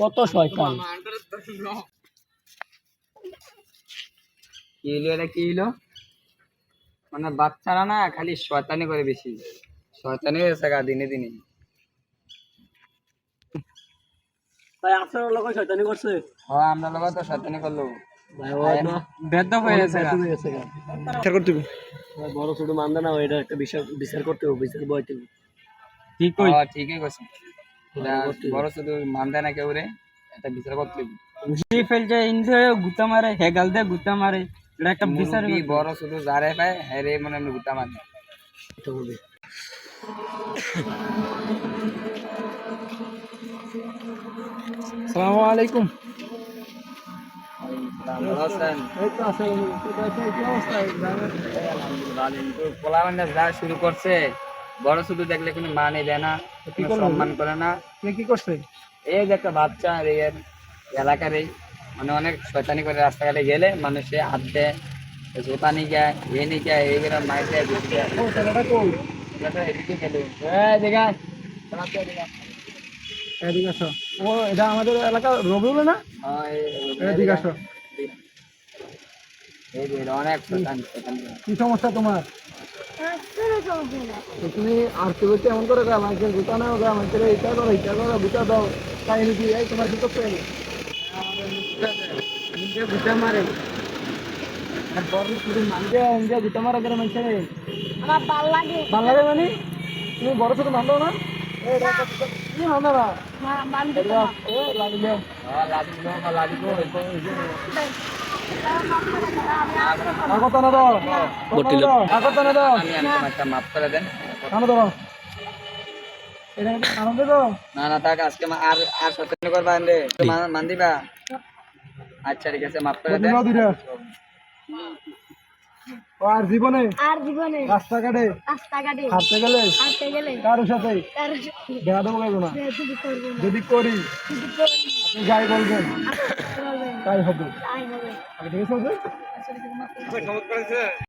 কত শয়তান? কি হলো এটা কি হলো? মানে বাচ্চারা না খালি শয়তানি করে বেশি। শয়তানি হয়েছে গা দিনে দিনে। ভাই আপনার লোক শয়তানি করছে? হ্যাঁ আমরা লোক তো শয়তানি করল। বড় ছোট মানবে না এটা একটা বিচার বিচার করতে হবে বিচার বইতে ঠিক কই? হ্যাঁ ঠিকই কইছে বড় শুধু মানতে না কেউ রে এটা বিচার করতে হবে। ঘুষি ফেলছে ইন্দু গুতা মারে হেগাল দিয়ে গুতা মারে এটা একটা বিচার বড় শুধু যারে পায় হ্যাঁ রে মনে হয় গুতা মারে। করতে হবে। সালামু আলাইকুম। যা শুরু করছে বড় শুধু দেখলে কোনো মানে দেয় না সম্মান করে না। কি করছে এই যে একটা বাচ্চা এর এলাকার এই মানে অনেক শয়তানি করে রাস্তাঘাটে গেলে মানুষে হাত দেয় জোতা নিয়ে যায় এ নিয়ে যায় এইগুলো মাইর দেয় এদিকে গেল। এদিকে আসো। ও এটা আমাদের এলাকা রবিউল না? হ্যাঁ, এদিকে আসো এই যে এটা অনেক শয়তান শয়তান কি? সমস্যা তোমার? তুমি আর কি বলতে এমন করে গা আমাকে গুতা নাও গা আমাকে এটা করো এটা করো গুতা দাও। তাই নাকি? এই তোমার কি করতে গুতা মারে। গুতা মারা করে মানুষে ভালো লাগে। ভালো লাগে মানে? তুমি বড় ছোট মানলো না? কি মানো না লাগলে। লাগিব লাগিব আগত না দাও আগত না দাও আমি আমি একটা মাফ করে দেন। কানো ধরো এটা আনন্দ দাও না না তাকে আজকে আর আর সচেতন করবা রে মান দিবা আচ্ছা ঠিক আছে মাফ করে দেন। আর জীবনে? আর জীবনে। রাস্তাঘাটে? রাস্তাঘাটে। হাঁটতে গেলে? হাঁটতে গেলে। কারোর সাথে? বেয়াদবি করব না। যদি করি যদি করি, আপনি যাই বলবেন, তাই হবে। তাই হবে। আগে আছে